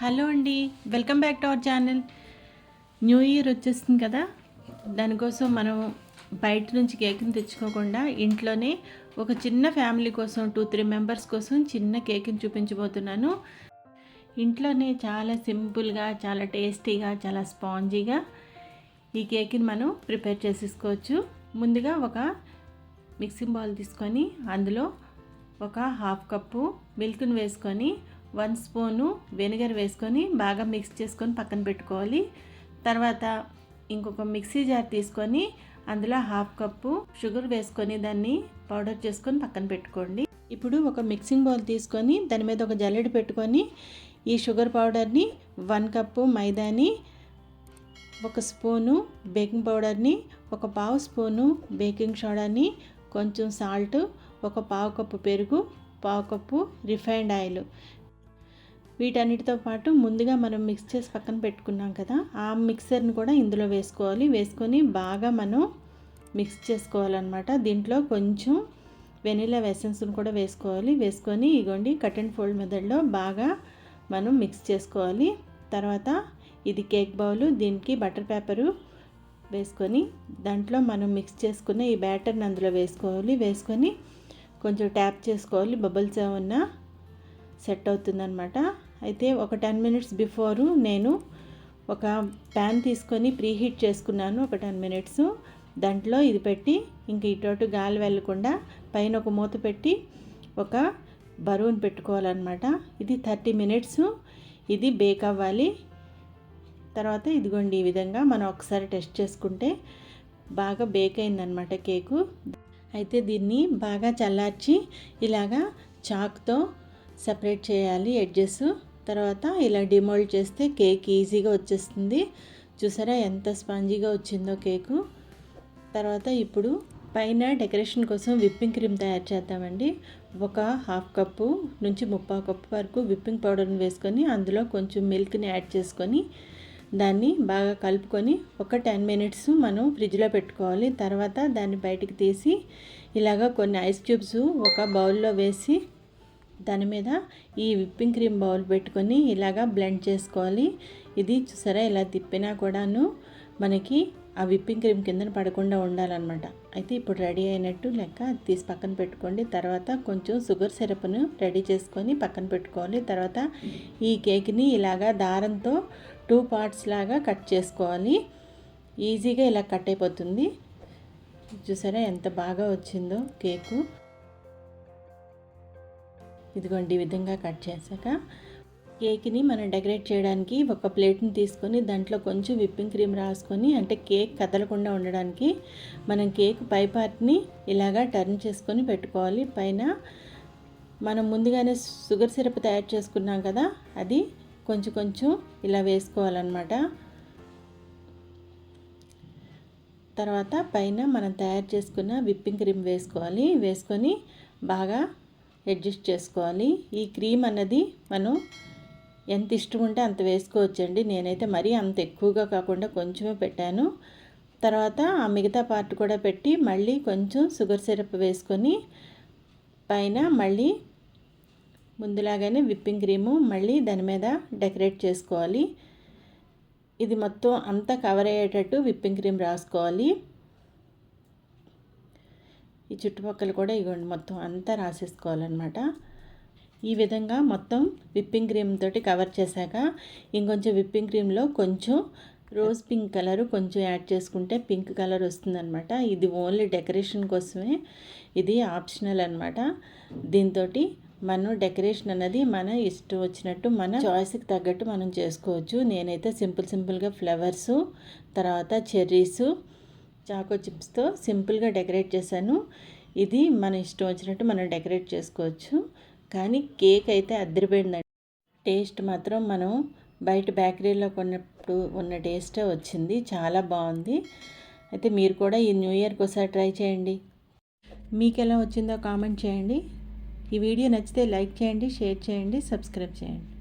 Hello అండి. Welcome back to our channel. New year వచ్చేస్తుంది కదా. దానికోసం మనం బయట నుంచి కేక్ని తెచ్చుకోకుండా ఇంట్లోనే ఒక చిన్న ఫ్యామిలీ కోసం టూ త్రీ మెంబర్స్ కోసం చిన్న కేక్ని చూపించబోతున్నాను. ఇంట్లోనే చాలా సింపుల్గా చాలా టేస్టీగా చాలా స్పాంజీగా ఈ కేక్ని మనం ప్రిపేర్ చేసేసుకోవచ్చు. ముందుగా ఒక మిక్సింగ్ బౌల్ తీసుకొని అందులో ఒక హాఫ్ కప్పు మిల్క్ని వేసుకొని వన్ స్పూను వెనిగర్ వేసుకొని బాగా మిక్స్ చేసుకొని పక్కన పెట్టుకోవాలి. తర్వాత ఇంకొక మిక్సీ జార్ తీసుకొని అందులో హాఫ్ కప్పు షుగర్ వేసుకొని దాన్ని పౌడర్ చేసుకొని పక్కన పెట్టుకోండి. ఇప్పుడు ఒక మిక్సింగ్ బౌల్ తీసుకొని దాని మీద ఒక జల్లెడ పెట్టుకొని ఈ షుగర్ పౌడర్ని వన్ కప్పు మైదాని ఒక స్పూను బేకింగ్ పౌడర్ని ఒక పావు స్పూను బేకింగ్ సోడాని కొంచెం సాల్ట్ ఒక పావు కప్పు పెరుగు పావు కప్పు రిఫైండ్ ఆయిల్. వీటన్నిటితో పాటు ముందుగా మనం మిక్స్ చేసి పక్కన పెట్టుకున్నాం కదా ఆ మిక్సర్ని కూడా ఇందులో వేసుకోవాలి. వేసుకొని బాగా మనం మిక్స్ చేసుకోవాలన్నమాట. దీంట్లో కొంచెం వెనీలా ఎసెన్స్ని కూడా వేసుకోవాలి. వేసుకొని ఇగోండి కట్ అండ్ ఫోల్డ్ మెథడ్లో బాగా మనం మిక్స్ చేసుకోవాలి. తర్వాత ఇది కేక్ బౌలు దీనికి బటర్ పేపరు వేసుకొని దాంట్లో మనం మిక్స్ చేసుకున్న ఈ బ్యాటర్ని అందులో వేసుకోవాలి. వేసుకొని కొంచెం ట్యాప్ చేసుకోవాలి. బబుల్స్ ఏమన్నా సెట్ అవుతుందన్నమాట. అయితే ఒక టెన్ మినిట్స్ బిఫోరు నేను ఒక ప్యాన్ తీసుకొని ప్రీహీట్ చేసుకున్నాను ఒక టెన్ మినిట్స్ దాంట్లో ఇది పెట్టి ఇంక ఇటు గాలి వెళ్ళకుండా పైన ఒక మూత పెట్టి ఒక బరువును పెట్టుకోవాలన్నమాట. ఇది థర్టీ మినిట్స్ ఇది బేక్ అవ్వాలి. తర్వాత ఇదిగోండి ఈ విధంగా మనం ఒకసారి టెస్ట్ చేసుకుంటే బాగా బేక్ అయిందనమాట కేకు అయితే దీన్ని బాగా చల్లార్చి ఇలాగా చాక్తో సపరేట్ చేయాలి ఎడ్జెస్ తర్వాత ఇలా డిమోల్డ్ చేస్తే కేక్ ఈజీగా వచ్చేస్తుంది. చూసారా ఎంత స్పాంజీగా వచ్చిందో కేకు. తర్వాత ఇప్పుడు పైన డెకరేషన్ కోసం విప్పింగ్ క్రీమ్ తయారు చేద్దామండి. ఒక హాఫ్ కప్పు నుంచి ముప్పై కప్పు వరకు విప్పింగ్ పౌడర్ని వేసుకొని అందులో కొంచెం మిల్క్ని యాడ్ చేసుకొని దాన్ని బాగా కలుపుకొని ఒక టెన్ మినిట్స్ మనం ఫ్రిడ్జ్లో పెట్టుకోవాలి. తర్వాత దాన్ని బయటికి తీసి ఇలాగ కొన్ని ఐస్ క్యూబ్స్ ఒక బౌల్లో వేసి దాని మీద ఈ విప్పింగ్ క్రీమ్ బౌల్ పెట్టుకొని ఇలాగా బ్లెండ్ చేసుకోవాలి. ఇది చూసారా? ఇలా తిప్పినా కూడాను మనకి ఆ విప్పింగ్ క్రీమ్ కింద పడకుండా ఉండాలన్నమాట. అయితే ఇప్పుడు రెడీ అయినట్టు లెక్క తీసి పక్కన పెట్టుకోండి. తర్వాత కొంచెం షుగర్ సిరప్ను రెడీ చేసుకొని పక్కన పెట్టుకోవాలి. తర్వాత ఈ కేక్ని ఇలాగా దారంతో టూ పార్ట్స్ లాగా కట్ చేసుకోవాలి. ఈజీగా ఇలా కట్ అయిపోతుంది. చూసారా? ఎంత బాగా వచ్చిందో కేకు. ఇదిగోండి ఈ విధంగా కట్ చేశాక కేక్ని మనం డెకరేట్ చేయడానికి ఒక ప్లేట్ని తీసుకొని దాంట్లో కొంచెం విప్పింగ్ క్రీమ్ రాసుకొని అంటే కేక్ కదలకుండా ఉండడానికి మనం కేక్ పై పార్ట్ని ఇలాగా టర్న్ చేసుకొని పెట్టుకోవాలి. పైన మనం ముందుగానే షుగర్ సిరప్ తయారు చేసుకున్నాం కదా అది కొంచెం కొంచెం ఇలా వేసుకోవాలన్నమాట. తర్వాత పైన మనం తయారు చేసుకున్న విప్పింగ్ క్రీమ్ వేసుకోవాలి. వేసుకొని బాగా అడ్జస్ట్ చేసుకోవాలి. ఈ క్రీమ్ అన్నది మనం ఎంత ఇష్టం ఉంటే అంత వేసుకోవచ్చండి. నేనైతే మరీ అంత ఎక్కువగా కాకుండా కొంచెమే పెట్టాను. తర్వాత ఆ మిగతా పార్ట్ కూడా పెట్టి మళ్ళీ కొంచెం షుగర్ సిరప్ వేసుకొని పైన మళ్ళీ ముందులాగానే విప్పింగ్ క్రీము మళ్ళీ దాని మీద డెకరేట్ చేసుకోవాలి. ఇది మొత్తం అంతా కవర్ అయ్యేటట్టు విప్పింగ్ క్రీమ్ రాసుకోవాలి. ఈ చుట్టుపక్కల కూడా ఇవ్వండి మొత్తం అంతా రాసేసుకోవాలన్నమాట. ఈ విధంగా మొత్తం విప్పింగ్ క్రీమ్ తోటి కవర్ చేశాక ఇంకొంచెం విప్పింగ్ క్రీమ్లో కొంచెం రోజ్ పింక్ కలర్ కొంచెం యాడ్ చేసుకుంటే పింక్ కలర్ వస్తుందన్నమాట. ఇది ఓన్లీ డెకరేషన్ కోసమే ఇది ఆప్షనల్ అనమాట దీంతో మనం డెకరేషన్ అన్నది మన ఇష్టం వచ్చినట్టు మన చాయిస్కి తగ్గట్టు మనం చేసుకోవచ్చు. నేనైతే సింపుల్ సింపుల్గా ఫ్లవర్సు తర్వాత చెర్రీసు చాకో చిప్స్తో సింపుల్గా డెకరేట్ చేశాను. ఇది మన ఇష్టం వచ్చినట్టు మనం డెకరేట్ చేసుకోవచ్చు. కానీ కేక్ అయితే అద్దరిపోయిందండి. టేస్ట్ మాత్రం మనం బయట బేకరీలో కొన్నప్పుడు ఉన్న టేస్టే వచ్చింది. చాలా బాగుంది. అయితే మీరు కూడా ఈ న్యూ ఇయర్కి ఒకసారి ట్రై చేయండి. మీకు ఎలా వచ్చిందో కామెంట్ చేయండి. ఈ వీడియో నచ్చితే లైక్ చేయండి షేర్ చేయండి సబ్స్క్రైబ్ చేయండి.